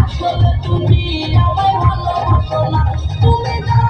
আসলে তুমি আমায় ভালোবাসো না। তুমি যা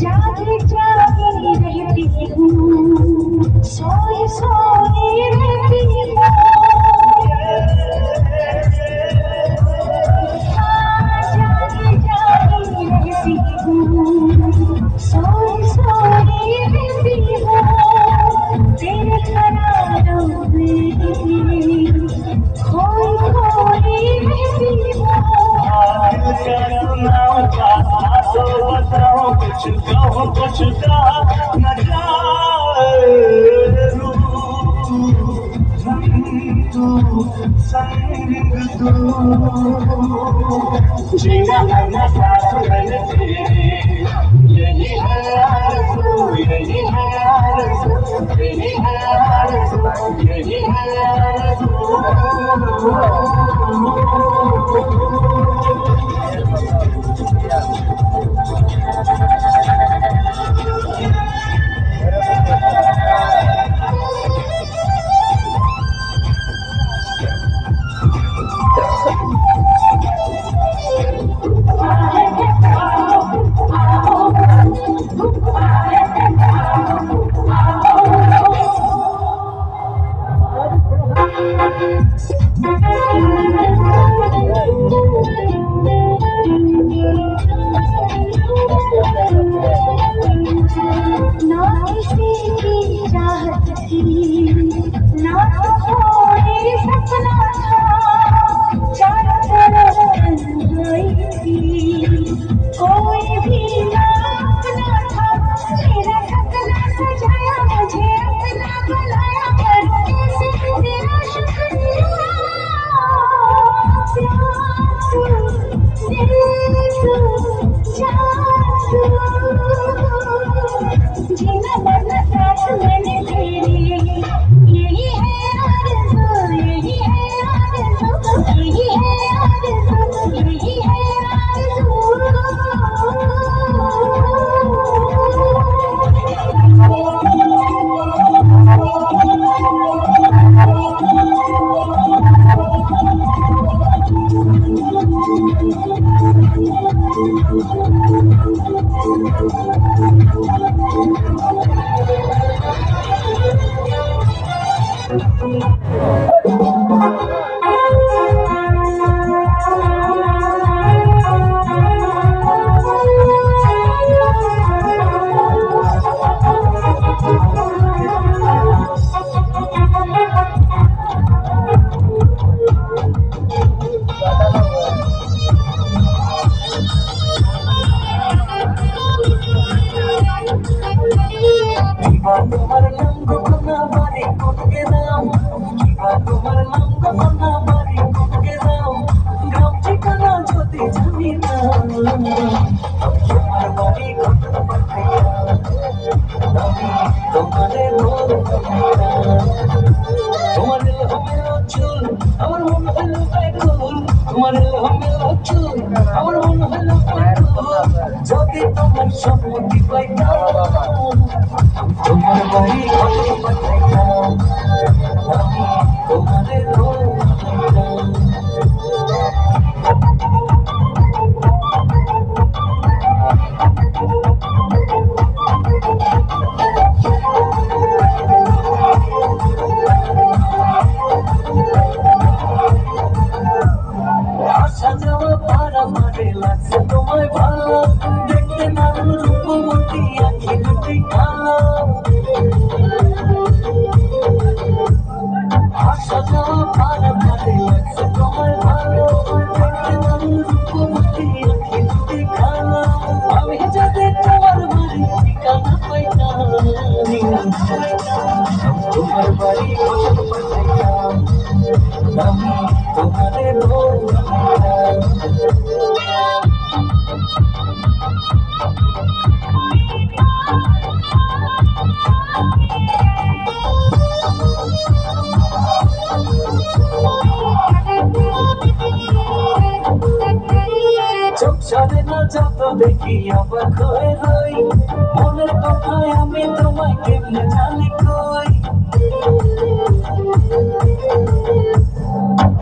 জাহাজের जीना है साथ मैंने तेरे यही है आरज़ू यही है आरज़ू यही है आरज़ू यही है যদি জানি না তোমার বাড়ি কোটকে পাঠাইয়া আমি তোমারে বল তোমার হমেল চুল আমার মন হলো ব্যাকুল তোমার হমেল চুল আমার মন হলো ব্যাকুল যদি তোমার সম্মতি পাইতাম তোমার বাড়ি কত পাঠাইতাম লাগছে তোমায় ভালো দেখতে নাম রূপমতি আখি দুটি কালো আসা যাওয়া পারা মারে লাগছে তোমায় ভালো দেখতে নাম রূপমতি আখি দুটি কালো চোখ সারে না যত দেখি অবাক হয়ে রই? মনের কথায় আমি তোমায় কেমনে জানি কই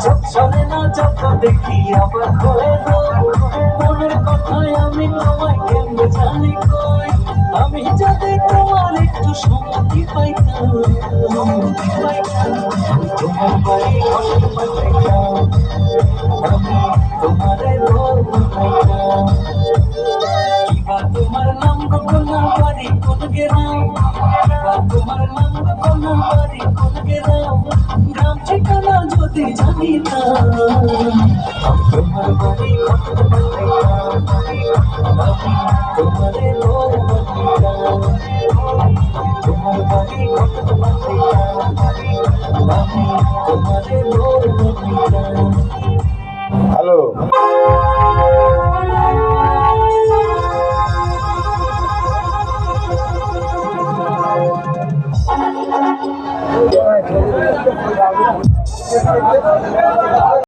চোখ সারে না যত দেখি হয়ে রই মনের কথায় আমি তোমায় কেমনে জানি কই? আমি যদি তোমার একটু সম্মতি পাইতাম সম্মতি পাইতাম তোমার তোমারে নাম গোপনা বাড়ি কোন গেরাম? কিবা তোমার নাম গোপনা বাড়ি কোন গেরাম? গ্রাম ঠিকানা যদি জানিতাম আমি তোমার বাড়ি কত পাইতাম আমি তোমারে রোগ পাইতাম তোমার বাড়ি কত পাইতাম আমি তোমারে রোগ Gracias.